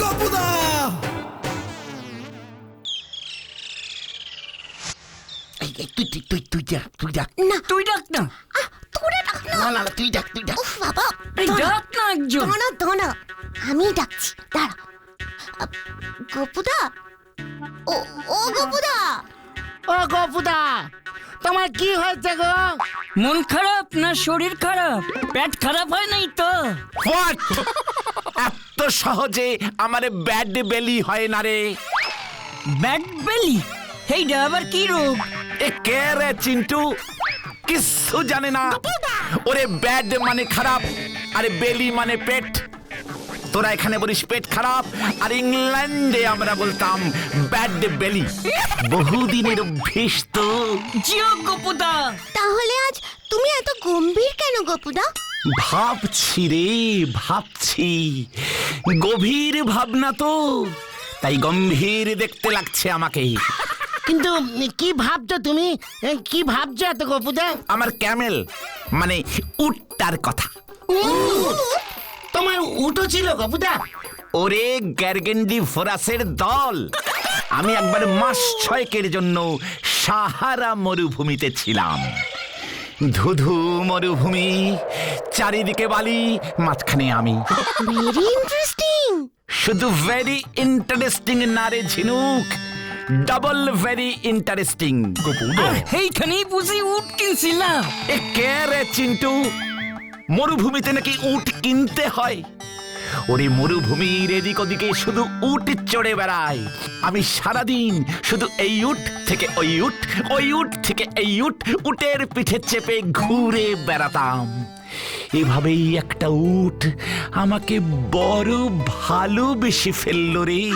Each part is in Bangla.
গপুদা এই, এই, তুই তুই তুই তুই ডাক তুই ডাক না তুই ডাক না আহ, তোরা ডাক না না না না, তুই ডাক তুই ডাক উফ বাবা এই দাঁড়া, ডাক না একজন দাঁড়া দাঁড়া আমি ডাকছি দাঁড়া গপুদা ও ও গপুদা ও গপুদা তোমার কি হয়েছে গো? মন খারাপ না শরীর খারাপ? পেট খারাপ হয় নাই তো? হোয়াট? এত সহজে আমার ব্যাড বেলি হয় না রে। ব্যাড বেলি? হেইডা আবার কি রোগ? এ কে রে চিন্টু? কিচ্ছু জানে না। ওরে ব্যাড মানে খারাপ আরে বেলি মানে পেট। তোরা এখানে বলিস পেট খারাপ আর ইংল্যান্ডে আমরা বলতাম ব্যাড বেলি। বহুদিনের অভ্যেস তো জিও গোপুদা। তাহলে আজ তুমি এত গম্ভীর কেন গপুদা? ভাবছি রে ভাবছি। গভীর ভাবনা তো তাই গম্ভীর দেখতে লাগছে আমাকে। কিন্তু কি ভাবছ তুমি? কি ভাবছ এত গপুদা? আমার ক্যামেল মানে উটটার কথা। তোমার উঠো ছিল গপুদা ওরে গ্যারগেন্ডি ফোরাসের দল আমি একবার মাস ছয়েকের জন্য সাহারা মরুভূমিতে ছিলাম। ধুধু মরুভূমি চারিদিকে বালি মাঝখানে আমি। ভেরি ইন্টারেস্টিং শুধু ভেরি ইন্টারেস্টিং না রে ঝিনুক ডাবল ভেরি ইন্টারেস্টিং আর হেইখানেই বুঝি উঠ কিনছিলাম। এ কে রে চিন্টু? মরুভূমিতে নাকি উট কিনতে হয়? ওরে মরুভূমির এদিক ওদিকে শুধু উট চড়ে বেড়ায়। আমি সারাদিন শুধু এই উট থেকে ওই উট ওই উট থেকে এই উট উটের পিঠে চেপে ঘুরে বেড়াতাম। এভাবেই একটা উট আমাকে বড় ভালোবেসে ফেলল রে।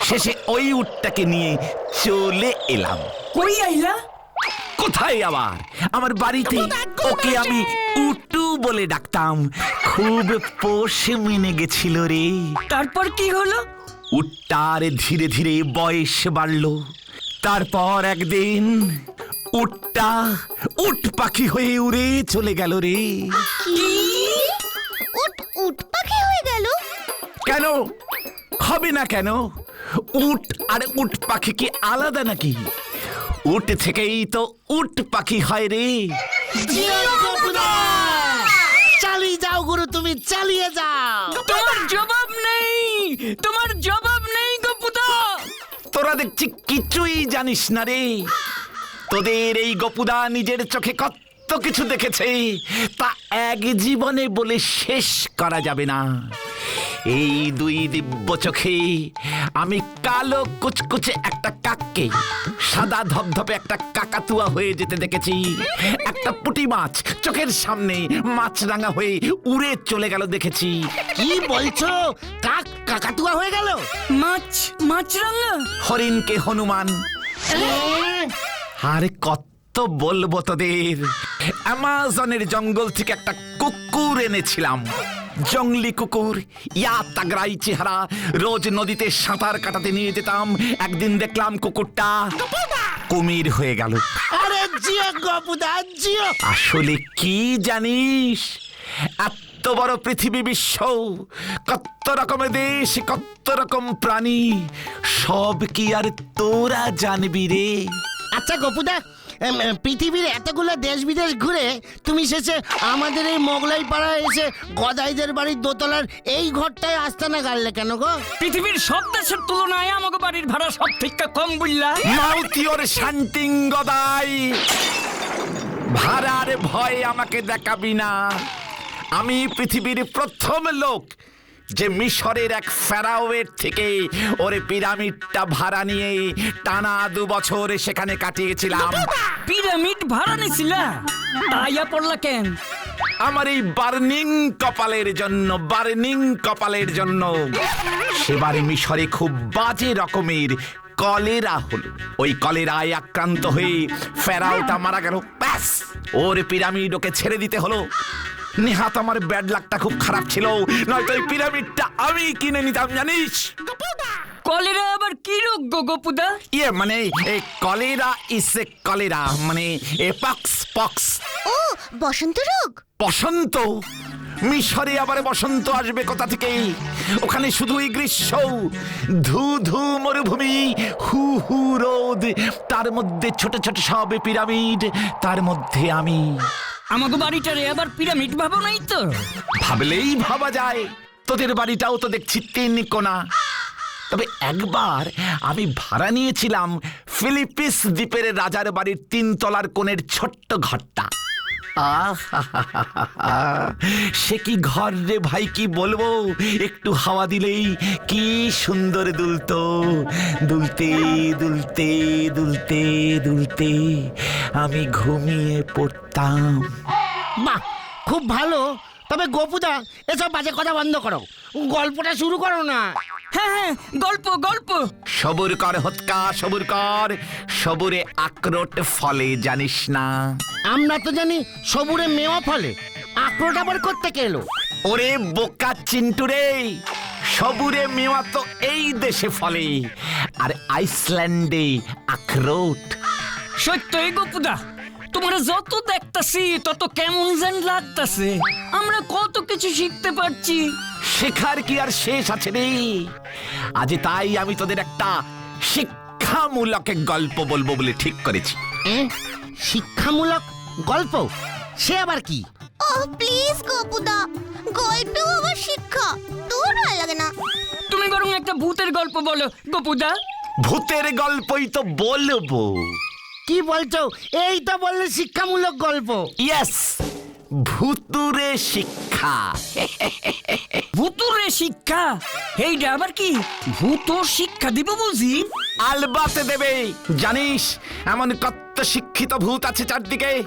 শেষে ওই উটটাকে নিয়ে চলে এলাম। কই আইলা? কোথায় আবার আমার বাড়িতে ওকে আমি উটু বলে ডাকতাম। খুব পোষে মেনে গেছিল রে। তারপর কি হলো? উটটার ধীরে ধীরে বয়স বাড়ল। তারপর একদিন উটটা উট পাখি হয়ে উড়ে চলে গেল রে। কি? উট উট পাখি হয়ে গেল? কেন? হবে না কেন? উট আর উট পাখি কি আলাদা নাকি? উট থেকেই তো উট পাখি হয় রে। যাও গুরু তুমি চালিয়ে যাও। তোমার জবাব নেই। তোমার জবাব নেই গপুদা তোরা দেখছি কিছুই জানিস না রে। তোদের এই গপুদা নিজের চোখে কত কিছু দেখেছে। তা এক জীবনে বলে শেষ করা যাবে না। এই দুই দিব্য চোখে আমি কালো কুচকুচে একটা কাককে সাদা ধপধপে একটা কাকাতুয়া হয়ে যেতে দেখেছি। একটা পুটি মাছ চোখের সামনে মাছরাঙা হয়ে উড়ে চলে গেল দেখেছি। কি বলছো? কাক কাকাতুয়া হয়ে গেল? মাছ মাছরাঙা হরিণকে হনুমান। আর কত বলব তোদের। অ্যামাজনের জঙ্গল থেকে একটা কুকুর এনেছিলাম। জঙ্গলি কুকুর ইয়া তাগড়াই চেহারা। রোজ নদীতে সাঁতার কাটাতে নিয়ে যেতাম। একদিন দেখলাম কুকুরটা কুমির হয়ে গেল। আরে জিও গপুদা জিও। আসলে কি জানিস? এত বড় পৃথিবী বিশ্ব কত রকমের দেশ কত রকম প্রাণী সব কি আর তোরা জানবি রে? আচ্ছা গপুদা এম, এম, পৃথিবীর এতগুলো দেশ বিদেশ ঘুরে তুমি শেষে আমাদের এই মোগলাই পাড়ায় এসে গদাইদের বাড়ির দোতলার এই ঘরটায় আস্তানা গাড়লে কেন গো? পৃথিবীর সব দেশের তুলনায় আমাকে বাড়ির ভাড়া সব থেকে কম বুঝলা মাউতিওর শান্তিং গদাই ভাড়ার ভয় আমাকে দেখাবি না। আমি পৃথিবীর প্রথম লোক যে মিশরের এক ফেরাওয়ের থেকে ওরে পিরামিডটা ভাড়া নিয়ে টানা দু বছর সেখানে কাটিয়েছিলাম। পিরামিড ভাড়া নিছিলা? তাইয়া পড়লা কেন? আমার এই বার্নিং কপালের জন্য বার্নিং কপালের জন্য। সেবারে মিশরে খুব বাজে রকমের কলেরা হলো। ওই কলেরায় আক্রান্ত হয়ে ফেরাওটা মারা গেল। ব্যাস! ওর পিরামিড ওকে ছেড়ে দিতে হলো। নেহাত আমার ব্যাড লাকটা খুব খারাপ ছিল। নয়তো এই পিরামিডটা আমি কিনে নিতাম জানিস? কলেরা আবার কি রোগ গো গোপুদা? ইয়ে মানে এই কলেরা ইস এ কলেরা মানে এ পক্স পক্স। ও বসন্ত রোগ? বসন্ত! মিশরে আবার বসন্ত আসবে কোথা থেকে? ওখানে শুধুই গ্রীষ্ম। ধু ধু মরুভূমি হু হু রোদ। তার মধ্যে ছোট ছোট সব পিরামিড তার মধ্যে আমি। আমাকে বাড়িটারে আবার পিরামিড ভাবো নাই তো? ভাবলেই ভাবা যায়। তোদের বাড়িটাও তো দেখছি তিন কোনা। তবে একবার আমি ভাড়া নিয়েছিলাম ফিলিপিস দ্বীপের রাজার বাড়ির তিনতলার কোণের ছোট্ট ঘরটা। সে কি ঘর রে ভাই, কি বলব? একটু হাওয়া দিলেই কি সুন্দর দুলতো। দুলতে দুলতে দুলতে দুলতে আমি ঘুমিয়ে পড়তাম। বাহ, খুব ভালো। তবে গোপুদা, এসব বাজে কথা বন্ধ করো। গল্পটা শুরু করো না। হ্যাঁ হ্যাঁ গল্প গল্প। সবুর কর হৎকা সবুর কর। সবুরে আক্রোট ফলে জানিস না। আমরা তো জানি সবুরে মেওয়া ফলে। আক্রোট আবার করতে এলো? ওরে বোকা চিন্টু রে সবুরে মেওয়া তো এই দেশে ফলে। আর আইসল্যান্ডে আখরোট। সত্যই গোপুদা তোমার যত দেখতাছি তত কেমন যেন লাগতাছে। আমরা কত কিছু শিখতে পারছি। শেখার কি আর শেষ আছে রে? আজ তাই আমি তোদের একটা শিক্ষামূলক গল্প বলব বলে ঠিক করেছি। শিক্ষামূলক গল্প? সে আবার কি? ও প্লিজ গপুদা গল্পেও আবার শিক্ষা। তোর ভালো লাগে না। তুমি বরং একটা ভূতের গল্প বলো গোপুদা। ভূতের গল্পই তো বলব। কি বলছো? এই তো বললে শিক্ষামূলক গল্প। ইয়েস ভুতুরে শিক্ষা। ভূতুরে শিক্ষা? এইটা আবার কি? ভূত শিক্ষা দিব বুঝি? আলবাতে দেবে জানিস? এমন কত শিক্ষিত ভূত আছে চারদিকে।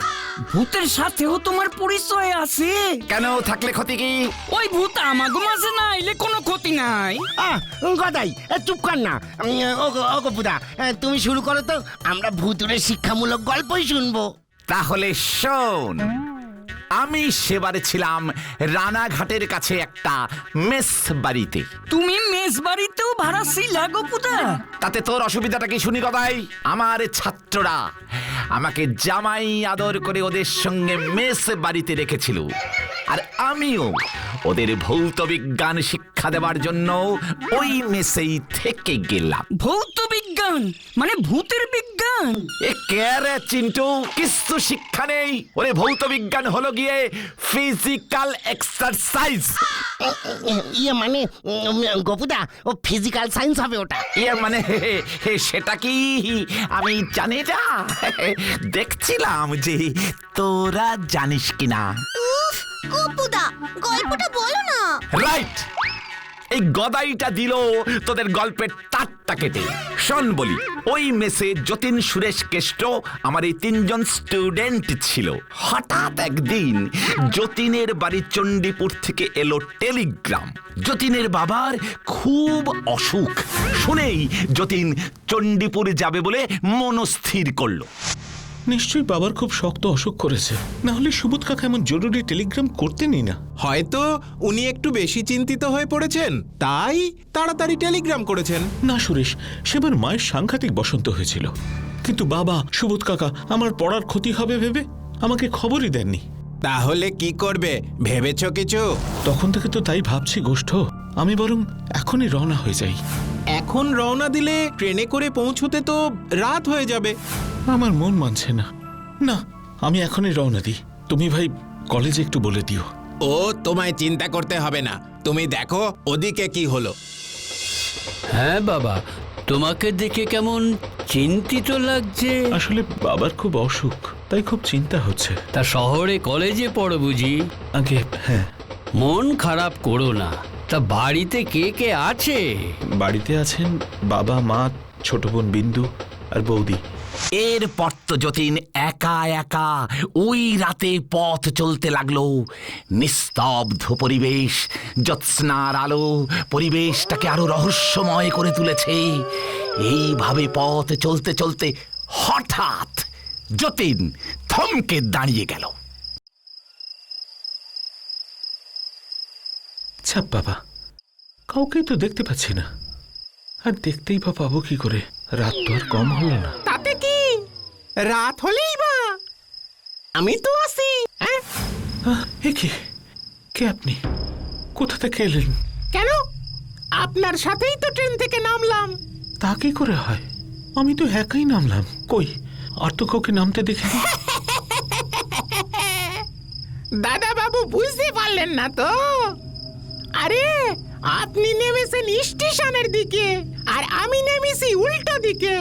ভূতের সাথেও তোমার পরিচয় আছে? কেন থাকলে ক্ষতি কি? ওই ভূত আমাগো মাঝে না এলে কোনো ক্ষতি নাই। আহ গদাই এ, চুপ কর না। উম, ও গো- ও এ, তুমি শুরু করো তো আমরা ভুতুরে শিক্ষামূলক গল্পই শুনব। তাহলে শোন। আমি সেবারে ছিলাম রানাঘাটের কাছে একটা মেস বাড়িতে। তুমি মেস বাড়িতেও ভাড়া ছিলা গোপুদা তাতে তোর অসুবিধাটা কি শুনি কথাই? আমার ছাত্ররা আমাকে জামাই আদর করে ওদের সঙ্গে মেস বাড়িতে রেখেছিল। আর আমিও ওদের ভৌত বিজ্ঞান শিক্ষা দেওয়ার জন্য ওই মেসেই থেকে গেলাম। ভৌত বিজ্ঞান মানে ভূতের বিজ্ঞান? এ কে চিন্টু? কিছু শিক্ষা নেই? ওরে ভৌত বিজ্ঞান হলো গিয়ে ফিজিক্যাল এক্সারসাইজ ইয়ে মানে গোপুদা ও ফিজিক্যাল সায়েন্স হবে ওটা। ইয়ে মানে সেটা কি? আমি জানি না। দেখছিলাম যে তোরা জানিস কিনা। গপুদা গল্পটা বলো না। রাইট এই গদাইটা দিল তোদের গল্পের তারটা কেটে। শোন বলি, ওই মেসে যতীন সুরেশ কেষ্ট আমার এই তিনজন স্টুডেন্ট ছিল। হঠাৎ একদিন যতীনের বাড়ি চণ্ডীপুর থেকে এলো টেলিগ্রাম। যতীনের বাবার খুব অসুখ। শুনেই যতীন চণ্ডীপুর যাবে বলে মনস্থির করল। নিশ্চয়ই বাবার খুব শক্ত অসুখ করেছে। না হলে সুবোধ কাকা এমন জরুরি টেলিগ্রাম করতেনই না। হয়তো উনি একটু বেশি চিন্তিত হয়ে পড়েছেন তাই তাড়াতাড়ি টেলিগ্রাম করেছেন। না সুরেশ সেবার মায়ের সাংঘাতিক বসন্ত হয়েছিল। কিন্তু বাবা সুবোধ কাকা আমার পড়ার ক্ষতি হবে ভেবে আমাকে খবরই দেননি। তাহলে কি করবে? ভেবেছ কিছু? তখন থেকে তো তাই ভাবছি গোষ্ঠ। আমি বরং এখনই রওনা হয়ে যাই। এখন রওনা দিলে ট্রেনে করে পৌঁছতে তো রাত হয়ে যাবে। আমার মন মানছে না। না আমি এখনই রওনা দিই। তুমি ভাই কলেজে একটু বলে দিও। ও তোমায় চিন্তা করতে হবে না। তুমি দেখো ওদিকে কি হলো। হ্যাঁ বাবা। তোমাকে দেখে কেমন চিন্তিত লাগছে। আসলে বাবার খুব অসুখ তাই খুব চিন্তা হচ্ছে। তা শহরে কলেজে পড়ো বুঝি। আগে হ্যাঁ। মন খারাপ করো না। তা বাড়িতে কে কে আছে? বাড়িতে আছেন বাবা মা ছোট বোন বিন্দু আর বৌদি। এরপর তো যতীন একা একা ওই রাতে পথ চলতে লাগল। নিস্তব্ধ পরিবেশ, জ্যোৎস্নার আলো পরিবেশটাকে আরও রহস্যময় করে তুলেছে। এইভাবে পথ চলতে চলতে হঠাৎ যতীন থমকে দাঁড়িয়ে গেল। ছাপ বাবা, কাউকেই তো দেখতে পাচ্ছি না। আর দেখতেই বা পাবো কি করে? রাত তো আর কম হলো না। রাত হলেই বা। আমি তো আসি হ্যাঁ? আহ, এ কি? কে আপনি? কোথা থেকে এলেন? কেন? আপনার সাথেই তো ট্রেন থেকে নামলাম। তা কি করে হয়? আমি তো একাই নামলাম। কই? আর তো কাউকে নামতে দেখি দাদা বাবু বুঝতে পারলেন না তো। আরে আপনি নেমেছেন স্টেশনের দিকে আর আমি নেমেছি উল্টো দিকে।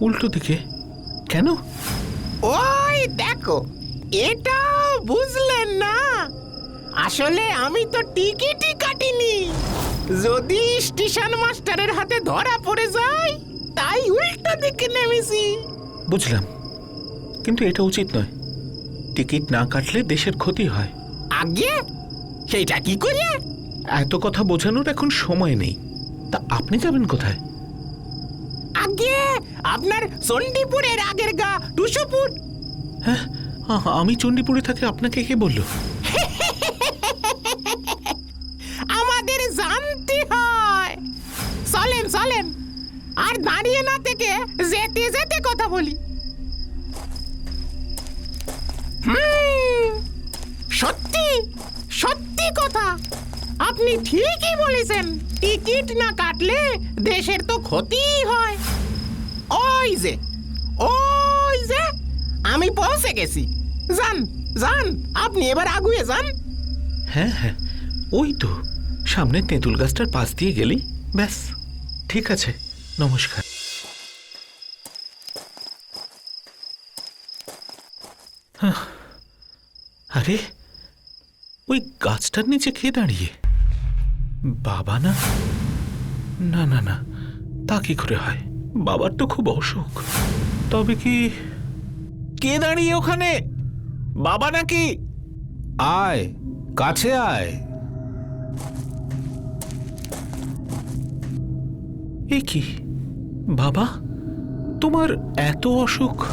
উল্টো দিকে? কেন? ওই দেখো এটা বুঝলেন না? আসলে আমি তো টিকিটই কাটিনি। যদি স্টেশন মাস্টারের হাতে ধরা পড়ে যায় তাই উল্টো দিকে নেমেছি। বুঝলাম। কিন্তু এটা উচিত নয়। টিকিট না কাটলে দেশের ক্ষতি হয়। আগে সেইটা কি করে এত কথা বোঝানোর এখন সময় নেই। তা আপনি যাবেন কোথায়? আগে আপনার চণ্ডীপুরের আগের গা টুসুপুর। হ্যাঁ আমি চণ্ডীপুরে থাকি আপনাকে কে বলল? আমাদের জানতে হয়। চলেন চলেন। আর দাঁড়িয়ে না থেকে যেতে যেতে কথা বলি। সত্যি সত্যি কথা। আপনি ঠিকই বলেছেন টিকিট না কাটলে দেশের তো ক্ষতিই হয়। ওই যে ওই যে, আমি পৌঁছে গেছি। যান যান, আপনি এবার আগুয়ে যান। হ্যাঁ হ্যাঁ ওই তো, সামনে তেঁতুল গাছটার পাশ দিয়ে গেলেই ব্যাস, ঠিক আছে, নমস্কার। আরে, ওই গাছটার নিচে কে দাঁড়িয়ে? বাবা না না না না, তা কি করে হয়? বাবার তো খুব অসুখ। তবে কি কে দাঁড়িয়ে ওখানে? বাবা নাকি? আয় কাছে আয়। এ কি? বাবা তোমার এত অসুখ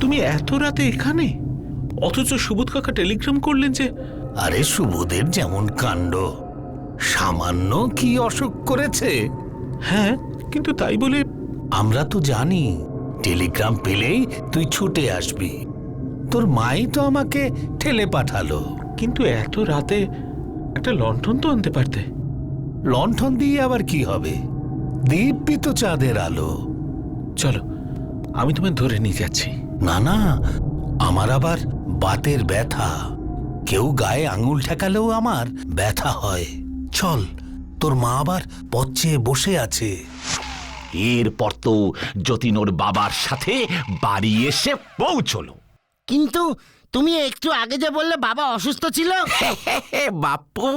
তুমি এত রাতে এখানে? অথচ সুবোধ কাকা টেলিগ্রাম করলেন যে আরে সুবোধের যেমন কাণ্ড সামান্য কি অসুখ করেছে? হ্যাঁ কিন্তু তাই বলে আমরা তো জানি টেলিগ্রাম পেলেই তুই ছুটে আসবি। তোর মাই তো আমাকে ঠেলে পাঠালো। কিন্তু এত রাতে একটা লণ্ঠন তো আনতে পারতে। লণ্ঠন দিয়ে আবার কি হবে? দিব্যি তো চাঁদের আলো। চলো আমি তোমায় ধরে নিয়ে যাচ্ছি। না না আমার আবার বাতের ব্যথা। কেউ গায়ে আঙুল ঠেকালেও আমার ব্যথা হয়। চল তোর মা আবার পচ্ছে বসে আছে। এরপর তো যতীন ওর বাবার সাথে বাড়ি এসে পৌঁছলো। কিন্তু তুমি একটু আগে যে বললে বাবা অসুস্থ ছিল? বাপু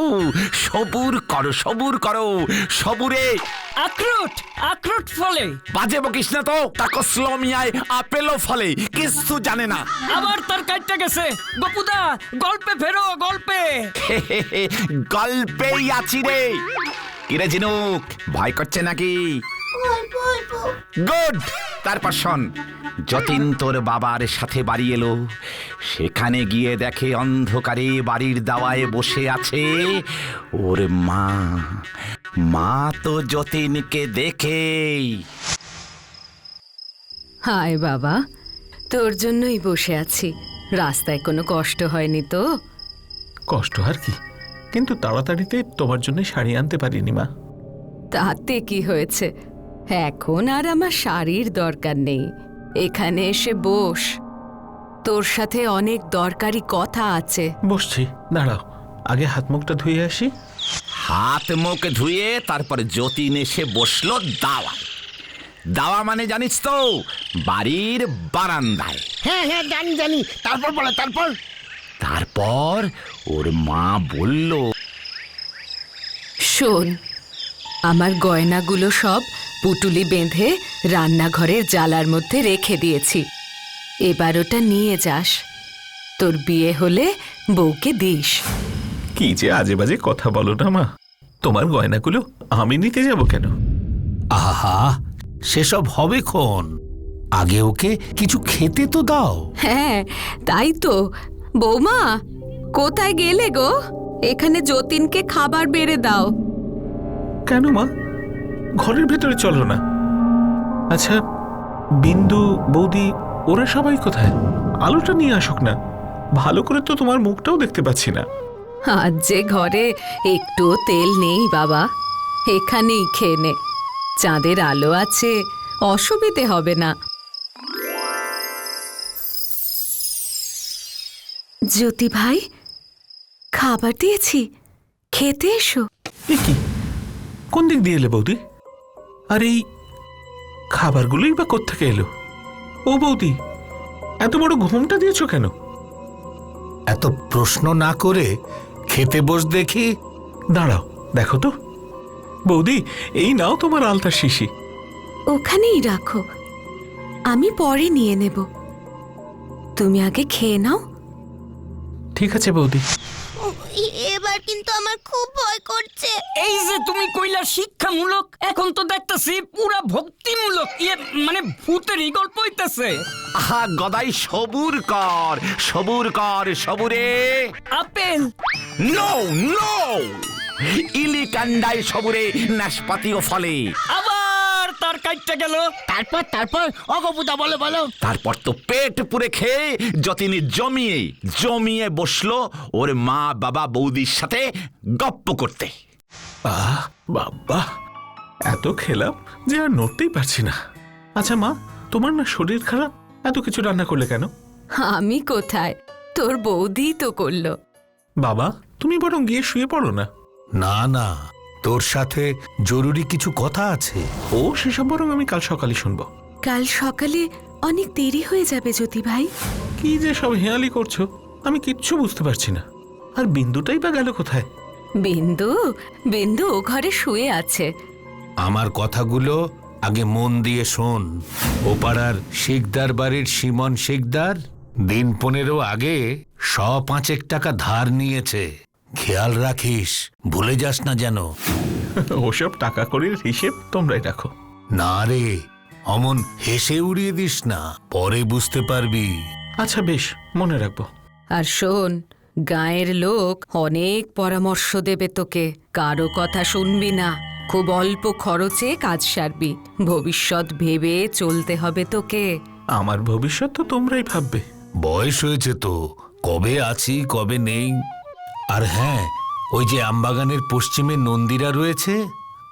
সবুর করো সবুর করো সবুরে। আখরোট আখরোট ফলে। বাজে বকিস না তো তাকসলমিয়ায় আপেলও ফলে কিছু জানে না। আবার তার কাটতে গেছে। গপুদা গল্পে ফেরো গল্পে। গল্পেই আছি রে। কিরে জিনুক ভয় করছে নাকি? গুড তারপর শোন। যতীন তোর বাবার সাথে বাড়ি এলো। সেখানে গিয়ে দেখে অন্ধকারে বাড়ির দাওয়ায় বসে আছে ওর মা। মা তো যতীনকে দেখেই। হায় বাবা তোর জন্যই বসে আছি। রাস্তায় কোনো কষ্ট হয়নি তো? কষ্ট আর কি? কিন্তু তাড়াতাড়িতে তোমার জন্য শাড়ি আনতে পারিনি মা। তাতে কি হয়েছে? এখন আর আমার শাড়ির দরকার নেই। এখানে এসে বস। তোর সাথে অনেক দরকারি কথা আছে। বসছি দাঁড়াও। আগে হাত মুখটা ধুয়ে আসি। হাত মুখ ধুয়ে তারপরে যতীন এসে বসল দাওয়া দাওয়া মানে জানিস তো বাড়ির বারান্দায়। হ্যাঁ হ্যাঁ জানি জানি। তারপর বলো তারপর? তারপর ওর মা বলল শোন আমার গয়নাগুলো সব পুটুলি বেঁধে রান্নাঘরের জালার মধ্যে রেখে দিয়েছি। এবার ওটা নিয়ে যাস। তোর বিয়ে হলে বউকে দিস। কি যে আজে বাজে কথা বলো না মা। তোমার গয়নাগুলো আমি নিতে যাব কেন? আহা সেসব হবে ক্ষণ আগে ওকে কিছু খেতে তো দাও। হ্যাঁ তাই তো। বৌমা কোথায় গেলে গো? এখানে যতীনকে খাবার বেড়ে দাও। কেন মা? ঘরের ভেতরে চলো না। আচ্ছা বিন্দু বৌদি ওরা সবাই কোথায়? আলোটা নিয়ে আসুক না। ভালো করে তো তোমার মুখটাও দেখতে পাচ্ছি না। আজ যে ঘরে একটু তেল নেই বাবা এখানেই খেয়ে নে। চাঁদের আলো আছে অসুবিধে হবে না। জ্যোতি ভাই খাবার দিয়েছি খেতে এসো। কি? কোন দিক দিয়ে এলে বৌদি? আর এই খাবারগুলোই বা কোত্থেকে এলো? ও বৌদি এত বড় ঘুমটা দিয়েছ কেন? এত প্রশ্ন না করে খেতে বস দেখি। দাঁড়াও দেখো তো। বৌদি এই নাও তোমার আলতা শিশি। ওখানেই রাখো। আমি পরে নিয়ে নেব। তুমি আগে খেয়ে নাও। ঠিক আছে বৌদি। এবার কিন্তু আমার খুব ভয় করছে। এই যে তুমি কইলা শিক্ষামূলক এখন তো দেখতাছি পুরা ভক্তিমূলক ইয়ে মানে ভূতেরই গল্প হইতাছে। আহা গদাই সবুর কর সবুর কর সবুরে। আপেল। No no. ইলি কান্ডায় সবুরে নাশপাতিও ফলে। আবার তার কাটতে গেল। তারপর তারপর? ও গপুদা বলো বলো। তারপর তো পেট পুরে খেয়ে যতিনি জমিয়ে জমিয়ে বসল ওর মা বাবা বৌদির সাথে গপ্প করতে। আহ বাবা এত খেলাম যে আর নড়তেই পারছি না। আচ্ছা মা তোমার না শরীর খারাপ? এত কিছু রান্না করলে কেন? আমি কোথায়? তোর বৌদি তো করল। বাবা তুমি বরং গিয়ে শুয়ে পড়ো না। না না তোর সাথে জরুরি কিছু কথা আছে? ও সেসব বরং আমি কাল সকালে শুনব। কাল সকালে অনেক দেরি হয়ে যাবে জ্যোতি ভাই। কি যে সব হেয়ালি করছ আমি কিচ্ছু বুঝতে পারছি না। আর বিন্দুটাই বা গেল কোথায়? বিন্দু বিন্দু ও ঘরে শুয়ে আছে। আমার কথাগুলো আগে মন দিয়ে শোন। ও পাড়ার শিকদার বাড়ির সিমন শিকদার দিন পনেরো আগে শ পাঁচেক টাকা ধার নিয়েছে। খেয়াল রাখিস ভুলে যাস না যেন। ওসব টাকা করির হিসেব তোমরাই রাখো। না রে অমন হেসে উড়িয়ে দিস না পরে বুঝতে পারবি। আচ্ছা বেশ মনে রাখব। আর শোন গায়ের লোক অনেক পরামর্শ দেবে তোকে কারও কথা শুনবি না। খুব অল্প খরচে কাজ সারবি ভবিষ্যৎ ভেবে চলতে হবে তোকে। আমার ভবিষ্যৎ তো তোমরাই ভাববে। বয়স হয়েছে তো কবে আছি কবে নেই আর হ্যাঁ ওই যে আমবাগানের পশ্চিমে নন্দীরা রয়েছে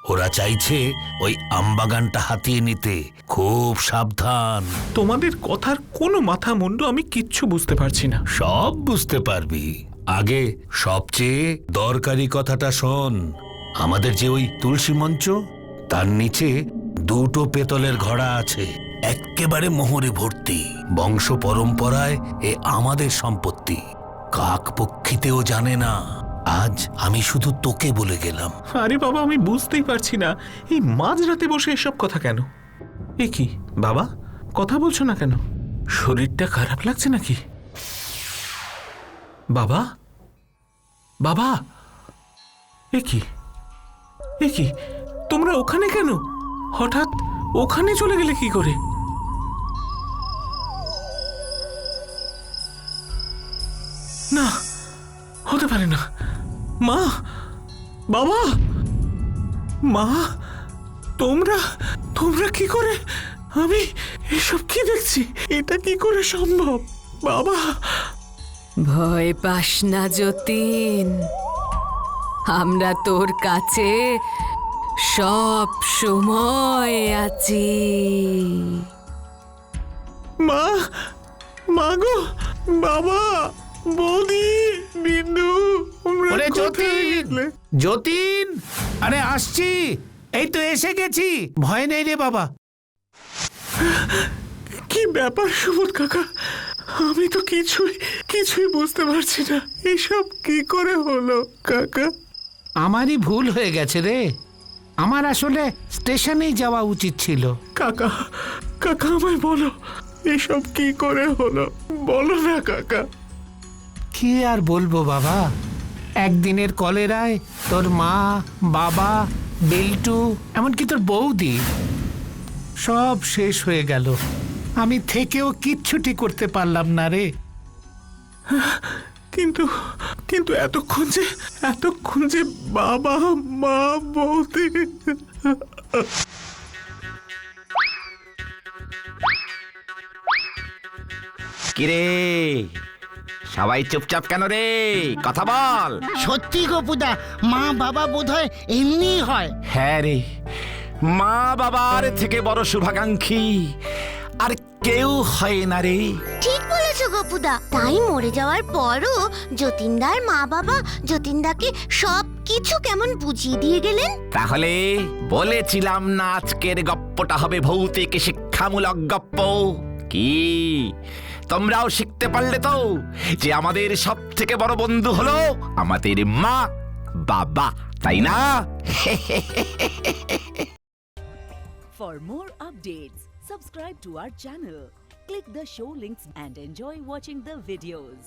ওরা চাইছে ওই আমবাগানটা হাতিয়ে নিতে। খুব সাবধান। তোমাদের কথার কোনো মাথা মুন্ডু আমি কিচ্ছু বুঝতে পারছি না। সব বুঝতে পারবি। আগে সবচেয়ে দরকারি কথাটা শোন। আমাদের যে ওই তুলসী মঞ্চ তার নিচে দুটো পেতলের ঘোড়া আছে। এক্কেবারে মোহরে ভর্তি। বংশ পরম্পরায় এ আমাদের সম্পত্তি। কাক পক্ষীতেও জানে না। আজ আমি শুধু তোকে বলে গেলাম। আরে বাবা, আমি বুঝতেই পারছি না। এই মাঝরাতে বসে এসব কথা কেন? এ কি, বাবা, কথা বলছো না কেন? শরীরটা খারাপ লাগছে নাকি? বাবা বাবা, এ কি এ কি, তোমরা ওখানে কেন? হঠাৎ ওখানে চলে গেলে কি করে? মা বাবা! মা তোমরা তোমরা কি করে? আমি এসব কি দেখছি? এটা কি করে সম্ভব? বাবা! ভয় পাস না যতীন। আমরা তোর কাছে সব সময় আছি। মা মা গো বাবা বৌদি যতীন যতীন! আরে আসছি! এই তো এসে গেছি। ভয় নেই রে বাবা। কি ব্যাপার সুবোধ কাকা? আমি তো কিছুই কিছুই বুঝতে পারছি না। এসব কি করে হলো কাকা? আমারই ভুল হয়ে গেছে রে। আমার আসলে স্টেশনেই যাওয়া উচিত ছিল। কাকা কাকা আমায় বলো এসব কি করে হলো? বলো না কাকা। কি আর বলব বাবা? একদিনের কলেরায় তোর মা বাবা বেল্টু এমনকি তোর বৌদি সব শেষ হয়ে গেল। আমি থেকেও কিচ্ছুটি করতে পারলাম না রে। কিন্তু কিন্তু এতক্ষণ যে এতক্ষণ যে বাবা মা বলতে কিরে? সবাই চুপচাপ কেন রে? কথা বল। সত্যি গোপুদা মা বাবা বোধহয় এমনি হয়। হ্যাঁ রে। মা বাবার থেকে বড় শুভাকাঙ্ক্ষী আর কেউ হয় না রে। ঠিক বলেছ গপুদা। তাই মরে যাওয়ার পরও যতীনদার মা বাবা যতীনদাকে সব কিছু কেমন বুঝিয়ে দিয়ে গেলেন? তাহলে বলেছিলাম না আজকের গপ্পটা হবে ভৌতিক শিক্ষামূলক গপ্প। কি? তোমরাও শিখতে পারলে তো যে আমাদের সব থেকে বড় বন্ধু হলো আমাদের মা, বাবা, তাই না? For more updates subscribe to our channel click the show links and enjoy watching the videos